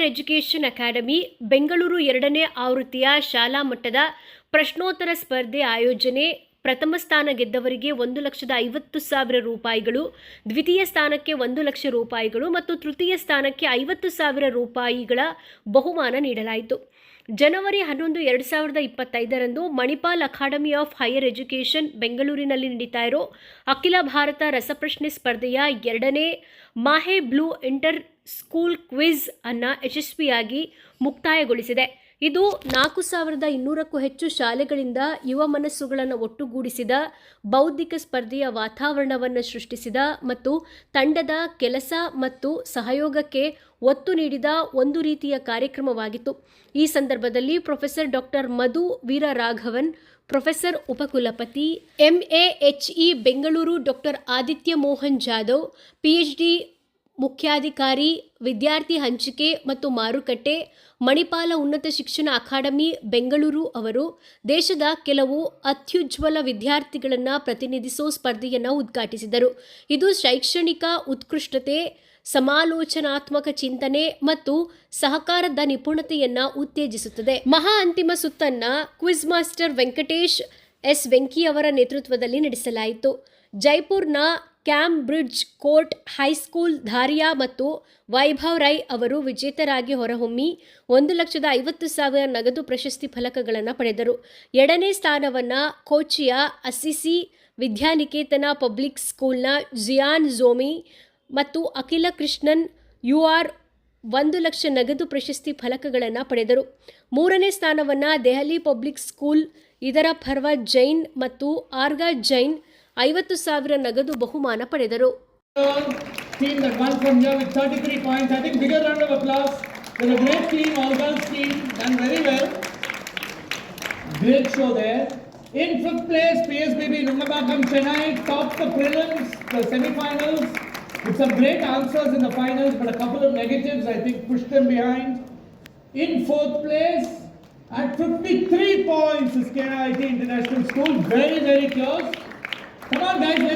Higher education academy Bengaluru ಎರಡನೇ ಆವೃತ್ತಿಯ ಶಾಲಾ ಮಟ್ಟದ ಪ್ರಶ್ನೋತ್ತರ ಸ್ಪರ್ಧೆ ಆಯೋಜನೆ. ಪ್ರಥಮ ಸ್ಥಾನ ಗೆದ್ದವರಿಗೆ ಒಂದು ಲಕ್ಷದ ಐವತ್ತು ಸಾವಿರ ರೂಪಾಯಿಗಳು, ದ್ವಿತೀಯ ಸ್ಥಾನಕ್ಕೆ ಒಂದು ಲಕ್ಷ ರೂಪಾಯಿಗಳು ಮತ್ತು ತೃತೀಯ ಸ್ಥಾನಕ್ಕೆ ಐವತ್ತು ಸಾವಿರ ರೂಪಾಯಿಗಳ ಬಹುಮಾನ ನೀಡಲಾಯಿತು. ಜನವರಿ ಹನ್ನೊಂದು, ಎರಡು ಸಾವಿರದ ಇಪ್ಪತ್ತೈದರಂದು Manipal academy of higher education ಬೆಂಗಳೂರಿನಲ್ಲಿ ನಡೀತಾ ಇರೋ ಅಖಿಲ ಭಾರತ ರಸಪ್ರಶ್ನೆ ಸ್ಪರ್ಧೆಯ ಎರಡನೇ MAHE blue inter school quiz ಅನ್ನು ಯಶಸ್ವಿಯಾಗಿ ಮುಕ್ತಾಯಗೊಳಿಸಿದೆ. ಇದು ನಾಲ್ಕು ಸಾವಿರದ ಇನ್ನೂರಕ್ಕೂ ಹೆಚ್ಚು ಶಾಲೆಗಳಿಂದ ಯುವ ಮನಸ್ಸುಗಳನ್ನು ಒಟ್ಟುಗೂಡಿಸಿದ, ಬೌದ್ಧಿಕ ಸ್ಪರ್ಧೆಯ ವಾತಾವರಣವನ್ನು ಸೃಷ್ಟಿಸಿದ ಮತ್ತು ತಂಡದ ಕೆಲಸ ಮತ್ತು ಸಹಯೋಗಕ್ಕೆ ಒತ್ತು ನೀಡಿದ ಒಂದು ರೀತಿಯ ಕಾರ್ಯಕ್ರಮವಾಗಿತ್ತು. ಈ ಸಂದರ್ಭದಲ್ಲಿ professor doctor Madhu Veera Raghavan professor ಉಪಕುಲಪತಿ MAHE Bengaluru doctor Aditya Mohan Jadhav PhD ಮುಖ್ಯಾಧಿಕಾರಿ, ವಿದ್ಯಾರ್ಥಿ ಹಂಚಿಕೆ ಮತ್ತು ಮಾರುಕಟ್ಟೆ, ಮಣಿಪಾಲ ಉನ್ನತ ಶಿಕ್ಷಣ ಅಕಾಡೆಮಿ, ಬೆಂಗಳೂರು ಅವರು ದೇಶದ ಕೆಲವು ಅತ್ಯುಜ್ವಲ ವಿದ್ಯಾರ್ಥಿಗಳನ್ನು ಪ್ರತಿನಿಧಿಸೋ ಸ್ಪರ್ಧೆಯನ್ನು ಉದ್ಘಾಟಿಸಿದರು. ಇದು ಶೈಕ್ಷಣಿಕ ಉತ್ಕೃಷ್ಟತೆ, ಸಮಾಲೋಚನಾತ್ಮಕ ಚಿಂತನೆ ಮತ್ತು ಸಹಕಾರದ ನಿಪುಣತೆಯನ್ನು ಉತ್ತೇಜಿಸುತ್ತದೆ. ಮಹಾ ಅಂತಿಮ ಸುತ್ತನ್ನ quiz master Venkatesh S. Venky ಅವರ ನೇತೃತ್ವದಲ್ಲಿ ನಡೆಸಲಾಯಿತು. ಜೈಪುರ್ನ Cambridge court high school Dhariya ಮತ್ತು ವೈಭವ್ ರೈ ಅವರು ವಿಜೇತರಾಗಿ ಹೊರಹೊಮ್ಮಿ ಒಂದು ಲಕ್ಷದ ಐವತ್ತು ಸಾವಿರ ನಗದು ಪ್ರಶಸ್ತಿ ಫಲಕಗಳನ್ನು ಪಡೆದರು. ಎರಡನೇ ಸ್ಥಾನವನ್ನು ಕೋಚಿಯ ಅಸಿಸಿ ವಿದ್ಯಾನಿಕೇತನ ಪಬ್ಲಿಕ್ ಸ್ಕೂಲ್ನ ಜಿಯಾನ್ ಝೋಮಿ ಮತ್ತು ಅಖಿಲ ಕೃಷ್ಣನ್ ಯು ಆರ್ ಒಂದು ಲಕ್ಷ ನಗದು ಪ್ರಶಸ್ತಿ ಫಲಕಗಳನ್ನು ಪಡೆದರು. ಮೂರನೇ ಸ್ಥಾನವನ್ನು ದೆಹಲಿ ಪಬ್ಲಿಕ್ ಸ್ಕೂಲ್, ಇದರ ಪರ್ವ ಜೈನ್ ಮತ್ತು ಆರ್ಗ ಜೈನ್ ಐವತ್ತು ಸಾವಿರ ನಗದು ಬಹುಮಾನ ಪಡೆದರು Team that won from here with 33 points. I think bigger round of applause for the great team, all girls team, done very well. Great show there. In fifth place, PSBB Rungabakam Chennai topped the prelims, the semi-finals, with some great answers in the finals, but a couple of negatives I think pushed them behind. In fourth place, at 53 points, is KIT International School, very very close. Come on guys,